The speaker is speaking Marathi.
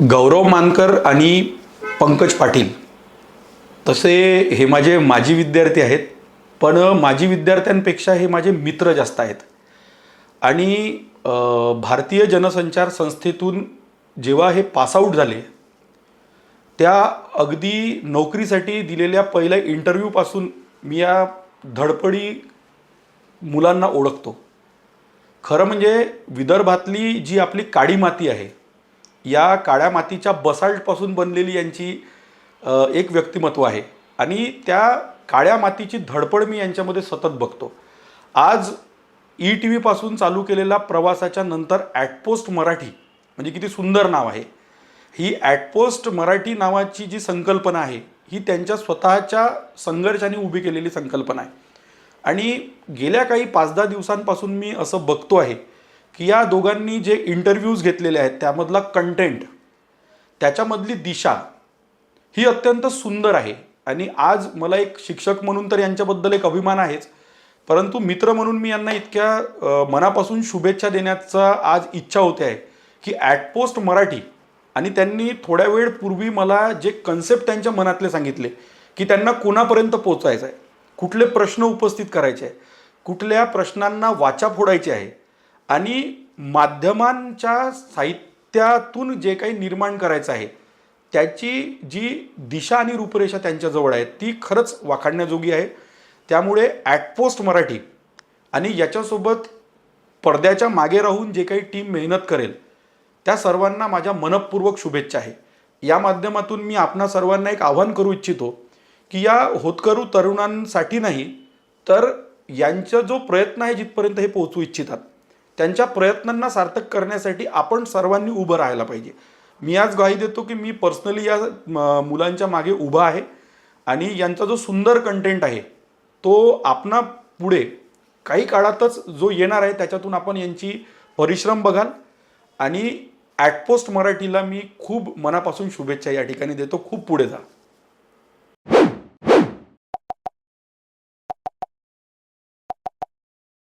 गौरव मानकर आणि पंकज पाटील. तसे हे माझे माजी विद्यार्थी आहेत. पण माजी विद्यार्थ्यांपेक्षा हे माझे मित्र जास्त आहेत. आणि भारतीय जनसंचार संस्थेतून जेव्हा हे पासआउट झाले त्या अगदी नोकरीसाठी दिलेल्या पहिल्या इंटरव्ह्यूपासून मी या धडपडी मुलांना ओळखतो. खरं म्हणजे विदर्भातली जी आपली काळी माती आहे या काळ्या मातीच्या बसाल्टपासून बनलेली यांची एक व्यक्तिमत्व आहे. आणि त्या काळ्या मातीची धडपड मी यांच्यामध्ये सतत बघतो. आज ई टी व्हीपासून चालू केलेला प्रवासाच्या नंतर ॲटपोस्ट मराठी म्हणजे किती सुंदर नाव आहे. ही ॲटपोस्ट मराठी नावाची जी संकल्पना आहे ही त्यांच्या स्वतःच्या संघर्षाने उभी केलेली संकल्पना आहे. आणि गेल्या काही पाच दहा दिवसांपासून मी असं बघतो आहे की या दोघांनी जे इंटरव्ह्यूज घेतलेले आहेत त्यामधला कंटेंट त्याच्यामधली दिशा ही अत्यंत सुंदर आहे. आणि आज मला एक शिक्षक म्हणून तर यांच्याबद्दल एक अभिमान आहेच. परंतु मित्र म्हणून मी यांना इतक्या मनापासून शुभेच्छा देण्याचा आज इच्छा होते आहे की ॲटपोस्ट मराठी आणि त्यांनी थोड्या वेळ पूर्वी मला जे कन्सेप्ट त्यांच्या मनातले सांगितले की त्यांना कोणापर्यंत पोचायचं आहे कुठले प्रश्न उपस्थित करायचे आहे कुठल्या प्रश्नांना वाचा फोडायची आहे आणि माध्यमांच्या साहित्यातून जे काही निर्माण करायचं आहे त्याची जी दिशा आणि रूपरेषा त्यांच्याजवळ आहे ती खरंच वाखाणण्याजोगी आहे. त्यामुळे ॲटपोस्ट मराठी आणि याच्यासोबत पडद्याच्या मागे राहून जे काही टीम मेहनत करेल त्या सर्वांना माझ्या मनपूर्वक शुभेच्छा आहे. या माध्यमातून मी आपणा सर्वांना एक आव्हान करू इच्छितो की या होतकरू तरुणांसाठी नाही तर यांचा जो प्रयत्न आहे जिथपर्यंत हे पोहोचू इच्छितात त्यांच्या प्रयत्नांना सार्थक करण्यासाठी आपण सर्वांनी उभं राहायला पाहिजे. मी आज ग्वाही देतो की मी पर्सनली या मुलांच्या मागे उभा आहे आणि यांचा जो सुंदर कंटेंट आहे तो आपणा पुढे काही काळातच जो येणार आहे त्याच्यातून आपण यांची परिश्रम बघाल. आणि ॲटपोस्ट मराठीला मी खूप मनापासून शुभेच्छा या ठिकाणी देतो. खूप पुढे जा.